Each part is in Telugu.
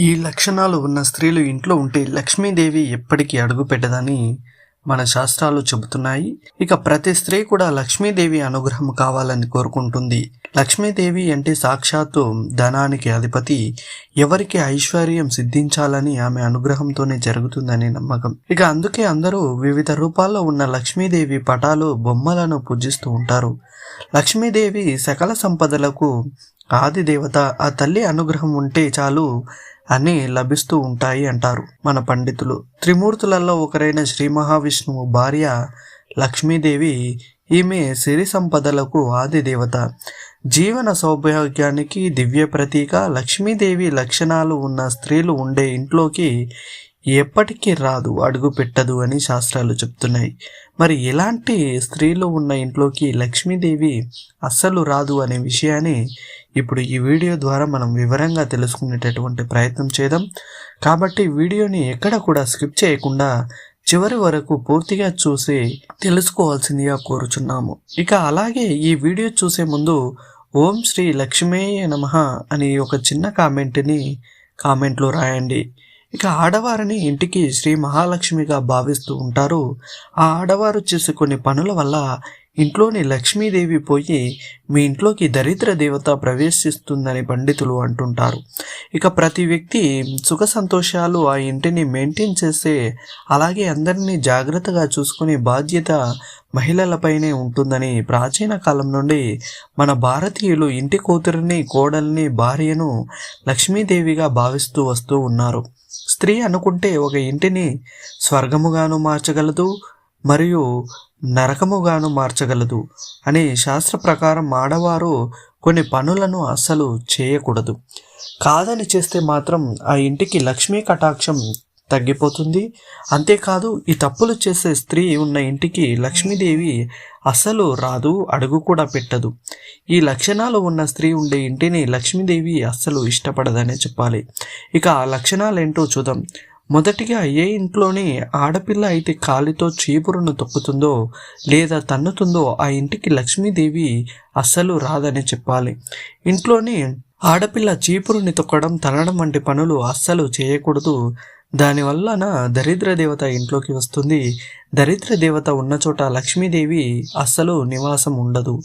ఈ లక్షణాలు ఉన్న స్త్రీలు ఇంట్లో ఉంటే లక్ష్మీదేవి ఎప్పటికీ అడుగు పెట్టదని మన శాస్త్రాలు చెబుతున్నాయి. ఇక ప్రతి స్త్రీ కూడా లక్ష్మీదేవి అనుగ్రహం కావాలని కోరుకుంటుంది. లక్ష్మీదేవి అంటే సాక్షాత్తు ధనానికి అధిపతి. ఎవరికి ఐశ్వర్యం సిద్ధించాలని ఆమె అనుగ్రహంతోనే జరుగుతుందని నమ్మకం. ఇక అందుకే అందరూ వివిధ రూపాల్లో ఉన్న లక్ష్మీదేవి పటాలు బొమ్మలను పూజిస్తూ ఉంటారు. లక్ష్మీదేవి సకల సంపదలకు ఆది దేవత. ఆ తల్లి అనుగ్రహం ఉంటే చాలు అని లభిస్తూ ఉంటాయి అంటారు. మన పండితులు. త్రిమూర్తులలో ఒకరైన శ్రీ మహావిష్ణువు భార్య లక్ష్మీదేవి ఈమె సిరి సంపదలకు ఆది దేవత. జీవన సౌభాగ్యానికి దివ్య ప్రతీక. లక్ష్మీదేవి లక్షణాలు ఉన్న స్త్రీలు ఉండే ఇంట్లోకి ఎప్పటికీ రాదు అడుగు పెట్టదు అని శాస్త్రాలు చెప్తున్నాయి. మరి ఎలాంటి స్త్రీలు ఉన్న ఇంట్లోకి లక్ష్మీదేవి అస్సలు రాదు అనే విషయాన్ని ఇప్పుడు ఈ వీడియో ద్వారా మనం వివరంగా తెలుసుకునేటటువంటి ప్రయత్నం చేద్దాం. కాబట్టి వీడియోని ఎక్కడ కూడా స్కిప్ చేయకుండా చివరి వరకు పూర్తిగా చూసి తెలుసుకోవాల్సిందిగా కోరుచున్నాము. ఇక అలాగే ఈ వీడియో చూసే ముందు ఓం శ్రీ లక్ష్మీయ నమ అని ఒక చిన్న కామెంట్ని కామెంట్లో రాయండి. ఇక ఆడవారిని ఇంటికి శ్రీ మహాలక్ష్మిగా భావిస్తూ ఉంటారు. ఆ ఆడవారు చేసే కొన్ని పనుల వల్ల ఇంట్లోని లక్ష్మీదేవి పోయి మీ ఇంట్లోకి దరిద్ర దేవత ప్రవేశిస్తుందని పండితులు అంటుంటారు. ఇక ప్రతి వ్యక్తి సుఖ సంతోషాలు ఆ ఇంటిని మెయింటైన్ చేస్తే అలాగే అందరినీ జాగ్రత్తగా చూసుకునే బాధ్యత మహిళలపైనే ఉంటుందని ప్రాచీన కాలం నుండి మన భారతీయులు ఇంటి కూతురిని కోడల్ని భార్యను లక్ష్మీదేవిగా భావిస్తూ వస్తూ ఉన్నారు. స్త్రీ అనుకుంటే ఒక ఇంటిని స్వర్గముగాను మార్చగలదు మరియు నరకముగాను మార్చగలదు అని శాస్త్ర ప్రకారం ఆడవారు కొన్ని పనులను అస్సలు చేయకూడదు. కాదని చేస్తే మాత్రం ఆ ఇంటికి లక్ష్మీ కటాక్షం తగ్గిపోతుంది. అంతేకాదు ఈ తప్పులు చేసే స్త్రీ ఉన్న ఇంటికి లక్ష్మీదేవి అస్సలు రాదు అడుగు కూడా పెట్టదు. ఈ లక్షణాలు ఉన్న స్త్రీ ఉండే ఇంటిని లక్ష్మీదేవి అస్సలు ఇష్టపడదనే చెప్పాలి. ఇక ఆ లక్షణాలు ఏంటో చూద్దాం. మొదటిగా ఏ ఇంట్లోని ఆడపిల్ల అయితే కాలితో చీపురును తొక్కుతుందో లేదా తన్నుతుందో ఆ ఇంటికి లక్ష్మీదేవి అస్సలు రాదని చెప్పాలి. ఇంట్లోని ఆడపిల్ల చీపురుని తొక్కడం తనడం వంటి పనులు అస్సలు చేయకూడదు. దానివల్లన దరిద్ర దేవత ఇంట్లోకి వస్తుంది. దరిద్ర దేవత ఉన్న చోట లక్ష్మీదేవి అస్సలు నివాసం ఉండదు.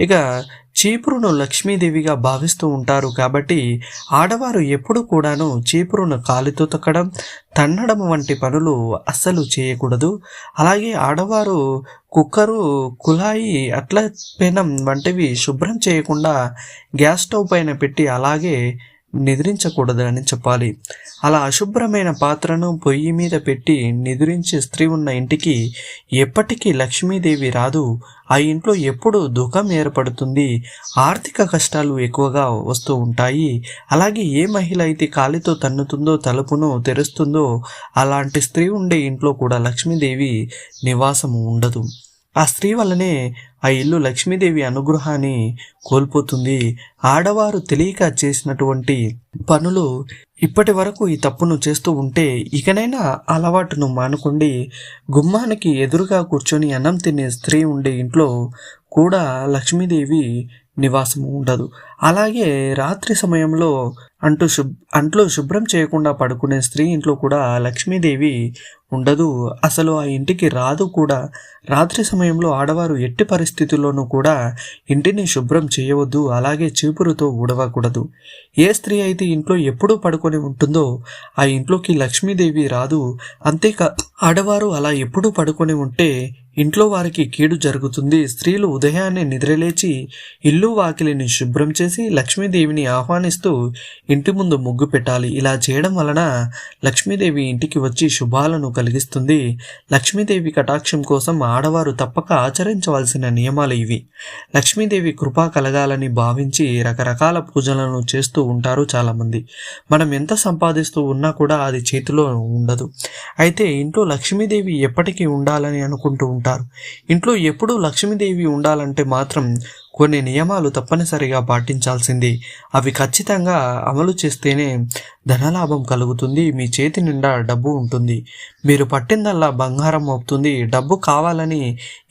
ఇక చీపురును లక్ష్మీదేవిగా భావిస్తూ ఉంటారు కాబట్టి ఆడవారు ఎప్పుడు కూడాను చీపురును కాలితో తొక్కడం తన్నడం వంటి పనులు అస్సలు చేయకూడదు. అలాగే ఆడవారు కుక్కరు కుళాయి అట్ల పెనం వంటివి శుభ్రం చేయకుండా గ్యాస్ స్టవ్ పైన పెట్టి అలాగే నిద్రించకూడదని చెప్పాలి. అలా అశుభ్రమైన పాత్రను పొయ్యి మీద పెట్టి నిద్రించే స్త్రీ ఉన్న ఇంటికి ఎప్పటికీ లక్ష్మీదేవి రాదు. ఆ ఇంట్లో ఎప్పుడు దుఃఖం ఏర్పడుతుంది. ఆర్థిక కష్టాలు ఎక్కువగా వస్తూ ఉంటాయి. అలాగే ఏ మహిళ అయితే కాలితో తన్నుతుందో తలుపును తెరుస్తుందో అలాంటి స్త్రీ ఉండే ఇంట్లో కూడా లక్ష్మీదేవి నివాసము ఉండదు. ఆ స్త్రీ వల్లనే ఆ ఇల్లు లక్ష్మీదేవి అనుగ్రహాన్ని కోల్పోతుంది. ఆడవారు తెలియక చేసినటువంటి పనులు ఇప్పటి వరకు ఈ తప్పును చేస్తూ ఉంటే ఇకనైనా అలవాటును మానుకుండి. గుమ్మానికి ఎదురుగా కూర్చొని అన్నం తినే స్త్రీ ఉండే ఇంట్లో కూడా లక్ష్మీదేవి నివాసము ఉండదు. అలాగే రాత్రి సమయంలో అంటూ శుభ్ అంట్లో శుభ్రం చేయకుండా పడుకునే స్త్రీ ఇంట్లో కూడా లక్ష్మీదేవి ఉండదు. అసలు ఆ ఇంటికి రాదు కూడా. రాత్రి సమయంలో ఆడవారు ఎట్టి పరిస్థితుల్లోనూ కూడా ఇంటిని శుభ్రం చేయవద్దు అలాగే చీపురుతో ఊడవకూడదు. ఏ స్త్రీ అయితే ఇంట్లో ఎప్పుడూ పడుకొని ఉంటుందో ఆ ఇంట్లోకి లక్ష్మీదేవి రాదు. అంతేకా ఆడవారు అలా ఎప్పుడూ పడుకొని ఉంటే ఇంట్లో వారికి కీడు జరుగుతుంది. స్త్రీలు ఉదయాన్నే నిద్రలేచి ఇల్లు వాకిలిని శుభ్రం చేసి లక్ష్మీదేవిని ఆహ్వానిస్తూ ఇంటి ముందు ముగ్గు పెట్టాలి. ఇలా చేయడం వలన లక్ష్మీదేవి ఇంటికి వచ్చి శుభాలను కలిగిస్తుంది. లక్ష్మీదేవి కటాక్షం కోసం ఆడవారు తప్పక ఆచరించవలసిన నియమాలు ఇవి. లక్ష్మీదేవి కృప కలగాలని భావించి రకరకాల పూజలను చేస్తూ ఉంటారు చాలామంది. మనం ఎంత సంపాదిస్తూ ఉన్నా కూడా అది చేతిలో ఉండదు. అయితే ఇంట్లో లక్ష్మీదేవి ఎప్పటికీ ఉండాలని అనుకుంటూ ఉంటారు. ఇంట్లో ఎప్పుడూ లక్ష్మీదేవి ఉండాలంటే మాత్రం కొన్ని నియమాలు తప్పనిసరిగా పాటించాల్సింది. అవి ఖచ్చితంగా అమలు చేస్తేనే ధనలాభం కలుగుతుంది మీ చేతి నిండా డబ్బు ఉంటుంది. మీరు పట్టిందల్లా బంగారం అవుతుంది డబ్బు కావాలని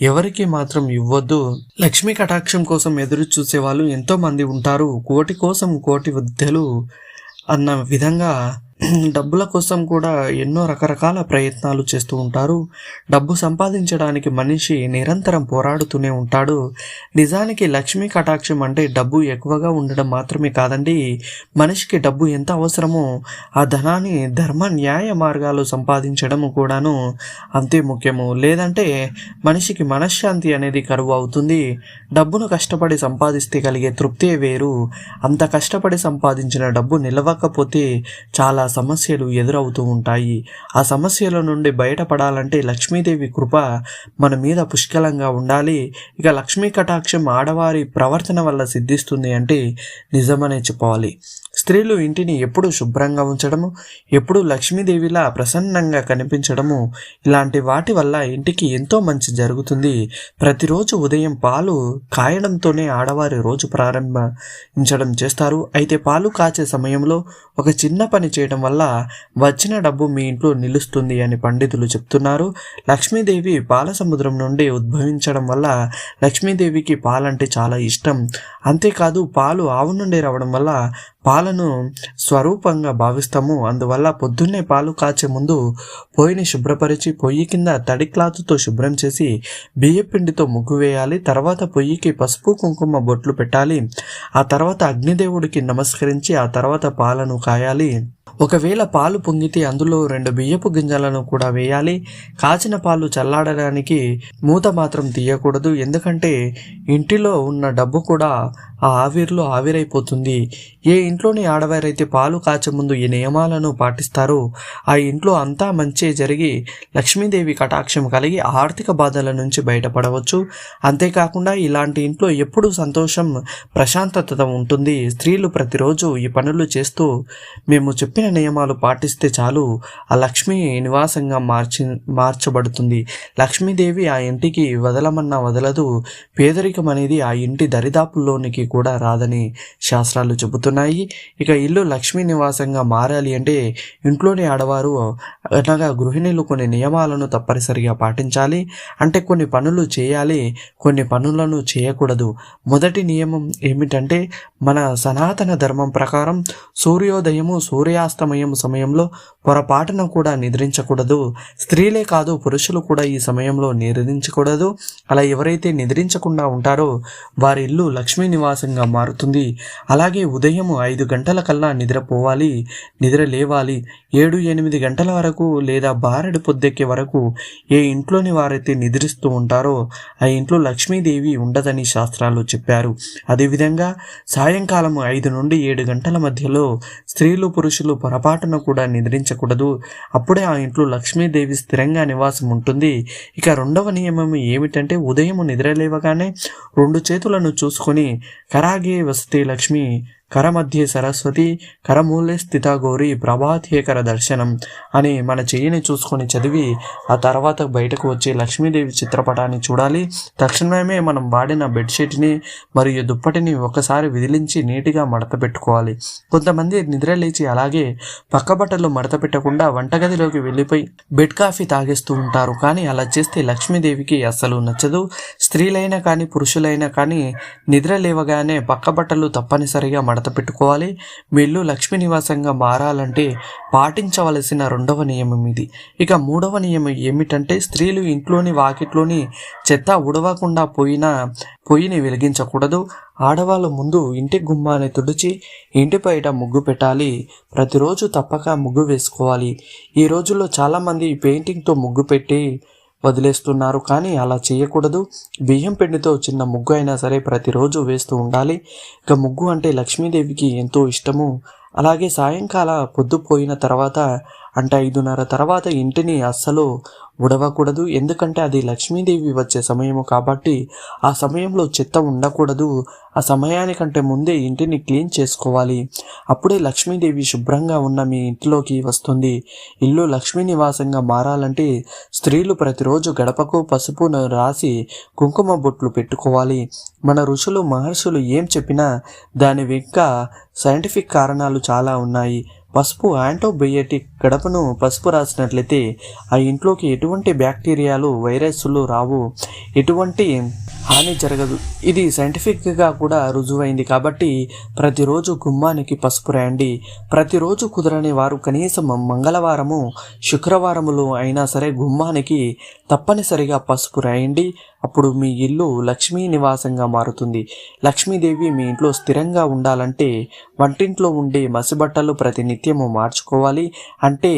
ఎవరికి మాత్రం ఇవ్వద్దు. లక్ష్మీ కటాక్షం కోసం ఎదురు చూసే వాళ్ళు ఎంతోమంది ఉంటారు. కోటి కోసం కోటి విద్యలు అన్న విధంగా డబ్బుల కోసం కూడా ఎన్నో రకరకాల ప్రయత్నాలు చేస్తూ ఉంటారు. డబ్బు సంపాదించడానికి మనిషి నిరంతరం పోరాడుతూనే ఉంటాడు. నిజానికి లక్ష్మీ కటాక్షం అంటే డబ్బు ఎక్కువగా ఉండడం మాత్రమే కాదండి. మనిషికి డబ్బు ఎంత అవసరమో ఆ ధనాన్ని ధర్మ న్యాయ మార్గాలు సంపాదించడం కూడాను అంతే ముఖ్యము. లేదంటే మనిషికి మనశ్శాంతి అనేది కరువు అవుతుంది. డబ్బును కష్టపడి సంపాదిస్తే కలిగే తృప్తే వేరు. అంత కష్టపడి సంపాదించిన డబ్బు నిలవకపోతే చాలా సమస్యలు ఎదురవుతూ ఉంటాయి. ఆ సమస్యల నుండి బయటపడాలంటే లక్ష్మీదేవి కృప మన మీద పుష్కలంగా ఉండాలి. ఇక లక్ష్మీ కటాక్షం ఆడవారి ప్రవర్తన వల్ల సిద్ధిస్తుంది అంటే నిజమనే చెప్పాలి. స్త్రీలు ఇంటిని ఎప్పుడు శుభ్రంగా ఉంచడము ఎప్పుడు లక్ష్మీదేవిలా ప్రసన్నంగా కనిపించడము ఇలాంటి వాటి వల్ల ఇంటికి ఎంతో మంచి జరుగుతుంది. ప్రతిరోజు ఉదయం పాలు కాయడంతోనే ఆడవారి రోజు ప్రారంభించడం చేస్తారు. అయితే పాలు కాచే సమయంలో ఒక చిన్న పని చేయడం వల్ల వచ్చిన డబ్బు మీ ఇంట్లో నిలుస్తుంది అని పండితులు చెప్తున్నారు. లక్ష్మీదేవి పాల సముద్రం నుండి ఉద్భవించడం వల్ల లక్ష్మీదేవికి పాలంటే చాలా ఇష్టం. అంతేకాదు పాలు ఆవు నుండి రావడం వల్ల పాలను స్వరూపంగా భావిస్తాము. అందువల్ల పొద్దున్నే పాలు కాచే ముందు పొయ్యిని శుభ్రపరిచి పొయ్యి కింద తడి క్లాత్తో శుభ్రం చేసి బియ్యపిండితో ముగ్గు వేయాలి. తర్వాత పొయ్యికి పసుపు కుంకుమ బొట్లు పెట్టాలి. ఆ తర్వాత అగ్నిదేవుడికి నమస్కరించి ఆ తర్వాత పాలను కాయాలి. ఒకవేళ పాలు పొంగితే అందులో రెండు బియ్యపు గింజలను కూడా వేయాలి. కాచిన పాలు చల్లాడడానికి మూత మాత్రం తీయకూడదు. ఎందుకంటే ఇంటిలో ఉన్న డబ్బు కూడా ఆ ఆవిరిలో ఆవిరైపోతుంది. ఏ ఇంట్లోని ఆడవారైతే పాలు కాచే ముందు ఈ నియమాలను పాటిస్తారో ఆ ఇంట్లో అంతా మంచి జరిగి లక్ష్మీదేవి కటాక్షం కలిగి ఆర్థిక బాధల నుంచి బయటపడవచ్చు. అంతేకాకుండా ఇలాంటి ఇంట్లో ఎప్పుడూ సంతోషం ప్రశాంతత ఉంటుంది. స్త్రీలు ప్రతిరోజు ఈ పనులు చేస్తూ మేము చెప్పిన నియమాలు పాటిస్తే చాలు ఆ లక్ష్మి నివాసంగా మార్చి మార్చబడుతుంది. లక్ష్మీదేవి ఆ ఇంటికి వదలమన్నా వదలదు. పేదరికం అనేది ఆ ఇంటి దరిదాపుల్లోనికి కూడా రాదని శాస్త్రాలు చెబుతున్నాయి. ఇక ఇల్లు లక్ష్మీ నివాసంగా మారాలి అంటే ఇంట్లోని ఆడవారు అనగా గృహిణులు కొన్ని నియమాలను తప్పనిసరిగా పాటించాలి. అంటే కొన్ని పనులు చేయాలి కొన్ని పనులను చేయకూడదు. మొదటి నియమం ఏమిటంటే మన సనాతన ధర్మం ప్రకారం సూర్యోదయము సూర్యాస్తమయం సమయంలో పొరపాటున కూడా నిద్రించకూడదు. స్త్రీలే కాదు పురుషులు కూడా ఈ సమయంలో నిద్రించకూడదు. అలా ఎవరైతే నిద్రించకుండా ఉంటారో వారి ఇల్లు లక్ష్మీ నివాసంగా మారుతుంది. అలాగే ఉదయం ఐదు గంటల కల్లా నిద్రపోవాలి నిద్ర లేవాలి ఏడు ఎనిమిది గంటల వరకు లేదా బారెడు పొద్దెక్కే వరకు ఏ ఇంట్లోని వారైతే నిద్రిస్తూ ఉంటారో ఆ ఇంట్లో లక్ష్మీదేవి ఉండదని శాస్త్రాలు చెప్పారు. అదేవిధంగా సాయంకాలం ఐదు నుండి ఏడు గంటల మధ్యలో స్త్రీలు పురుషులు పొరపాటున కూడా నిద్రించకూడదు అప్పుడే ఆ ఇంట్లో లక్ష్మీదేవి స్థిరంగా నివాసం ఉంటుంది. ఇక రెండవ నియమం ఏమిటంటే ఉదయం నిద్రలేవగానే రెండు చేతులను చూసుకొని కరాగే వసతి లక్ష్మి కరమధ్యే సరస్వతి కరమూలే స్థిత గౌరి ప్రభాతేకర దర్శనం అని మన చెయ్యిని చూసుకొని చదివి ఆ తర్వాత బయటకు వచ్చే లక్ష్మీదేవి చిత్రపటాన్ని చూడాలి. తక్షణమే మనం వాడిన బెడ్షీట్ని మరియు దుప్పటిని ఒకసారి విదిలించి నీట్గా మడత పెట్టుకోవాలి. కొంతమంది నిద్ర లేచి అలాగే పక్క బట్టలు మడత పెట్టకుండా వంటగదిలోకి వెళ్ళిపోయి బెడ్ కాఫీ తాగేస్తూ ఉంటారు. కానీ అలా చేస్తే లక్ష్మీదేవికి అస్సలు నచ్చదు. స్త్రీలైనా కానీ పురుషులైనా కానీ నిద్ర లేవగానే పక్క బట్టలు తప్పనిసరిగా మడత పెట్టుకోవాలి. మీ ఇల్లు లక్ష్మీ నివాసంగా మారాలంటే పాటించవలసిన రెండవ నియమం ఇది. ఇక మూడవ నియమం ఏమిటంటే స్త్రీలు ఇంట్లోని వాకిట్లోని చెత్త ఉడవకుండా పోయిన పొయ్యిని వెలిగించకూడదు. ఆడవాళ్ళు ముందు ఇంటి గుమ్మాన్ని తుడిచి ఇంటి బయట ముగ్గు పెట్టాలి. ప్రతిరోజు తప్పక ముగ్గు వేసుకోవాలి. ఈ రోజుల్లో చాలామంది పెయింటింగ్తో ముగ్గు పెట్టి వదిలేస్తున్నారు. కానీ అలా చేయకూడదు. బియ్యం పిండితో చిన్న ముగ్గు అయినా సరే ప్రతిరోజు వేస్తూ ఉండాలి. ఇక ముగ్గు అంటే లక్ష్మీదేవికి ఎంతో ఇష్టము. అలాగే సాయంకాల పొద్దుపోయిన తర్వాత అంటే ఐదున్నర తర్వాత ఇంటిని అస్సలు ఉడవకూడదు ఎందుకంటే అది లక్ష్మీదేవి వచ్చే సమయము కాబట్టి ఆ సమయంలో చెత్త ఉండకూడదు. ఆ సమయానికంటే ముందే ఇంటిని క్లీన్ చేసుకోవాలి. అప్పుడే లక్ష్మీదేవి శుభ్రంగా ఉన్న మీ ఇంట్లోకి వస్తుంది. ఇల్లు లక్ష్మీ నివాసంగా మారాలంటే స్త్రీలు ప్రతిరోజు గడపకు పసుపును రాసి కుంకుమ బొట్లు పెట్టుకోవాలి. మన ఋషులు మహర్షులు ఏం చెప్పినా దాని వెనుక సైంటిఫిక్ కారణాలు చాలా ఉన్నాయి. పసుపు యాంటోబయోటిక్ గడపను పసుపు రాసినట్లయితే ఆ ఇంట్లోకి ఎటువంటి బ్యాక్టీరియాలు వైరస్లు రావు. ఎటువంటి హాని జరగదు. ఇది సైంటిఫిక్గా కూడా రుజువైంది కాబట్టి ప్రతిరోజు గుమ్మానికి పసుపు రాయండి. ప్రతిరోజు కుదరని వారు కనీసం మంగళవారము శుక్రవారములు అయినా సరే గుమ్మానికి తప్పనిసరిగా పసుపు రాయండి. అప్పుడు మీ ఇల్లు లక్ష్మీ నివాసంగా మారుతుంది. లక్ష్మీదేవి మీ ఇంట్లో స్థిరంగా ఉండాలంటే వంటింట్లో ఉండే మసిబట్టలు ప్రతినిత్యము మార్చుకోవాలి. అంటే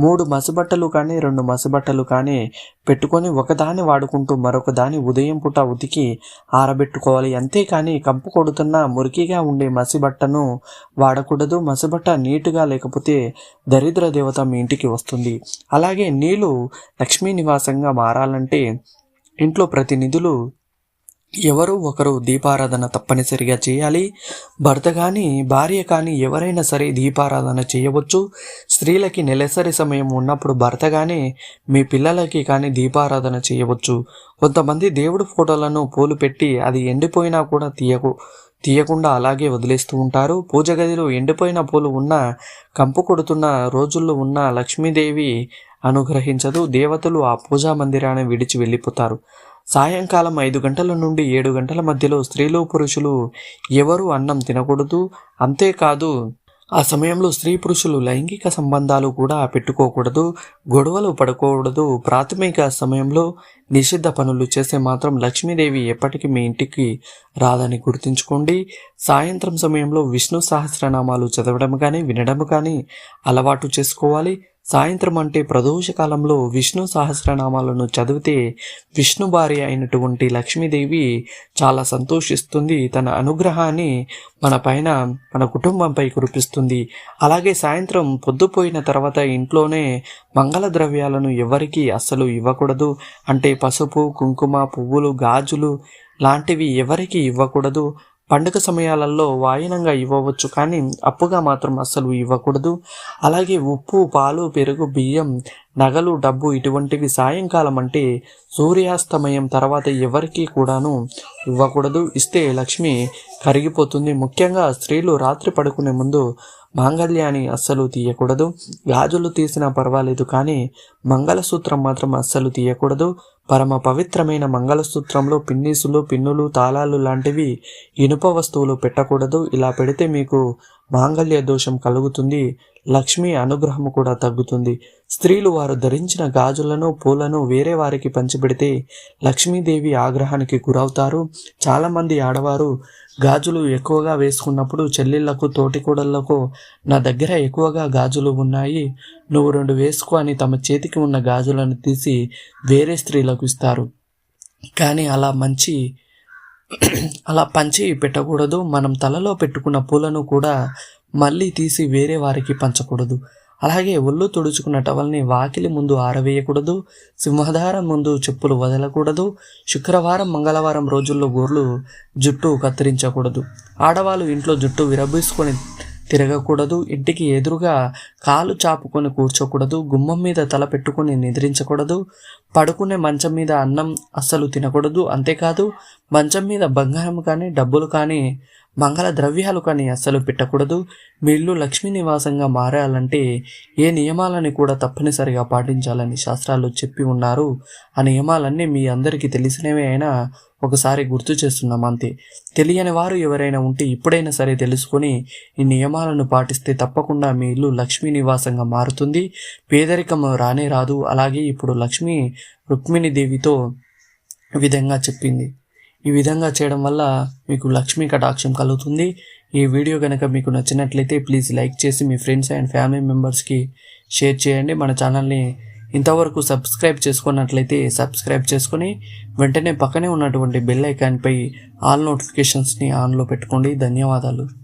మూడు మసిబట్టలు కానీ రెండు మసిబట్టలు కానీ పెట్టుకొని ఒకదాన్ని వాడుకుంటూ మరొక దాని ఉదయం పూట ఉతికి ఆరబెట్టుకోవాలి. అంతేకాని కంపు కొడుతున్న మురికిగా ఉండే మసిబట్టను వాడకూడదు. మసిబట్ట నీటుగా లేకపోతే దరిద్ర దేవత మీ ఇంటికి వస్తుంది. అలాగే నీళ్ళు లక్ష్మీ నివాసంగా మారాలంటే ఇంట్లో ప్రతినిధులు ఎవరు ఒకరు దీపారాధన తప్పనిసరిగా చేయాలి. భర్త కానీ భార్య కానీ ఎవరైనా సరే దీపారాధన చేయవచ్చు. స్త్రీలకి నెలసరి సమయం ఉన్నప్పుడు భర్త కానీ మీ పిల్లలకి కానీ దీపారాధన చేయవచ్చు. కొంతమంది దేవుడు ఫోటోలను పూలు పెట్టి అది ఎండిపోయినా కూడా తీయకు తీయకుండా అలాగే వదిలేస్తూ ఉంటారు. పూజ గదిలో ఎండిపోయిన పూలు ఉన్న కంపు కొడుతున్న రోజుల్లో ఉన్న లక్ష్మీదేవి అనుగ్రహించదు. దేవతలు ఆ పూజా మందిరాన్ని విడిచి వెళ్ళిపోతారు. సాయంకాలం ఐదు గంటల నుండి ఏడు గంటల మధ్యలో స్త్రీలు పురుషులు ఎవరు అన్నం తినకూడదు. అంతేకాదు ఆ సమయంలో స్త్రీ పురుషులు లైంగిక సంబంధాలు కూడా పెట్టుకోకూడదు. గొడవలు పడకూడదు. ప్రాథమిక సమయంలో నిషిద్ధ పనులు చేస్తే మాత్రం లక్ష్మీదేవి ఎప్పటికీ మీ ఇంటికి రాదని గుర్తుంచుకోండి. సాయంత్రం సమయంలో విష్ణు సహస్రనామాలు చదవడం కానీ వినడం కానీ అలవాటు చేసుకోవాలి. సాయంత్రం అంటే ప్రదోష కాలంలో విష్ణు సహస్రనామాలను చదివితే విష్ణు భార్య అయినటువంటి లక్ష్మీదేవి చాలా సంతోషిస్తుంది. తన అనుగ్రహాన్ని మన పైన మన కుటుంబంపై కురిపిస్తుంది. అలాగే సాయంత్రం పొద్దుపోయిన తర్వాత ఇంట్లోనే మంగళ ద్రవ్యాలను ఎవరికీ అస్సలు ఇవ్వకూడదు. అంటే పసుపు కుంకుమ పువ్వులు గాజులు లాంటివి ఎవరికి ఇవ్వకూడదు. పండుగ సమయాలలో వాయినంగా ఇవ్వవచ్చు కానీ అప్పుగా మాత్రం అస్సలు ఇవ్వకూడదు. అలాగే ఉప్పు పాలు పెరుగు బియ్యం నగలు డబ్బు ఇటువంటివి సాయంకాలం అంటే సూర్యాస్తమయం తర్వాత ఎవరికి కూడాను ఇవ్వకూడదు. ఇస్తే లక్ష్మి కరిగిపోతుంది. ముఖ్యంగా స్త్రీలు రాత్రి పడుకునే ముందు మాంగళ్యాన్ని అస్సలు తీయకూడదు. గాజులు తీసినా పర్వాలేదు కానీ మంగళసూత్రం మాత్రం అస్సలు తీయకూడదు. పరమ పవిత్రమైన మంగళసూత్రంలో పిన్నీసులు పిన్నులు తాళాలు లాంటివి ఇనుప వస్తువులు పెట్టకూడదు. ఇలా పెడితే మీకు మాంగళ్య దోషం కలుగుతుంది లక్ష్మి అనుగ్రహం కూడా తగ్గుతుంది. స్త్రీలు వారు ధరించిన గాజులను పూలను వేరే వారికి పంచిపెడితే లక్ష్మీదేవి ఆగ్రహానికి గురవుతారు. చాలామంది ఆడవారు గాజులు ఎక్కువగా వేసుకున్నప్పుడు చెల్లెళ్ళకు తోటికూడళ్ళకు నా దగ్గర ఎక్కువగా గాజులు ఉన్నాయి నువ్వు రెండు వేసుకో అని తమ చేతికి ఉన్న గాజులను తీసి వేరే స్త్రీలకు ఇస్తారు. కానీ అలా మంచి అలా పంచి పెట్టకూడదు. మనం తలలో పెట్టుకున్న పూలను కూడా మళ్ళీ తీసి వేరే వారికి పంచకూడదు. అలాగే ఒళ్ళు తుడుచుకున్న టవల్ని వాకిలి ముందు ఆరవేయకూడదు. సింహధారం ముందు చెప్పులు వదలకూడదు. శుక్రవారం మంగళవారం రోజుల్లో గోర్లు జుట్టు కత్తిరించకూడదు. ఆడవాళ్ళు ఇంట్లో జుట్టు విరబీసుకొని తిరగకూడదు. ఇంటికి ఎదురుగా కాలు చాపుకొని కూర్చోకూడదు. గుమ్మం మీద తల పెట్టుకొని నిద్రించకూడదు. పడుకునే మంచం మీద అన్నం అస్సలు తినకూడదు. అంతేకాదు మంచం మీద బంగారం కానీ డబ్బులు కానీ మంగళ ద్రవ్యాలు కానీ అస్సలు పెట్టకూడదు. మీ ఇల్లు లక్ష్మీ నివాసంగా మారాలంటే ఏ నియమాలని కూడా తప్పనిసరిగా పాటించాలని శాస్త్రాలు చెప్పి ఉన్నారు. ఆ నియమాలన్నీ మీ అందరికీ తెలిసినవే అయినా ఒకసారి గుర్తు చేస్తున్నాం అంతే. తెలియని వారు ఎవరైనా ఉంటే ఇప్పుడైనా సరే తెలుసుకొని ఈ నియమాలను పాటిస్తే తప్పకుండా మీ ఇల్లు లక్ష్మీ నివాసంగా మారుతుంది. పేదరికం రానే రాదు. అలాగే ఇప్పుడు లక్ష్మీ రుక్మిణీదేవితో విధంగా చెప్పింది. ఈ విధంగా చేయడం వల్ల మీకు లక్ష్మీ కటాక్షం కలుగుతుంది. ఈ వీడియో కనుక మీకు నచ్చినట్లయితే ప్లీజ్ లైక్ చేసి మీ ఫ్రెండ్స్ అండ్ ఫ్యామిలీ మెంబర్స్కి షేర్ చేయండి. మన ఛానల్ని ఇంతవరకు సబ్స్క్రైబ్ చేసుకున్నట్లయితే సబ్స్క్రైబ్ చేసుకొని వెంటనే పక్కనే ఉన్నటువంటి బెల్ ఐకాన్పై ఆల్ నోటిఫికేషన్స్ని ఆన్లో పెట్టుకోండి. ధన్యవాదాలు.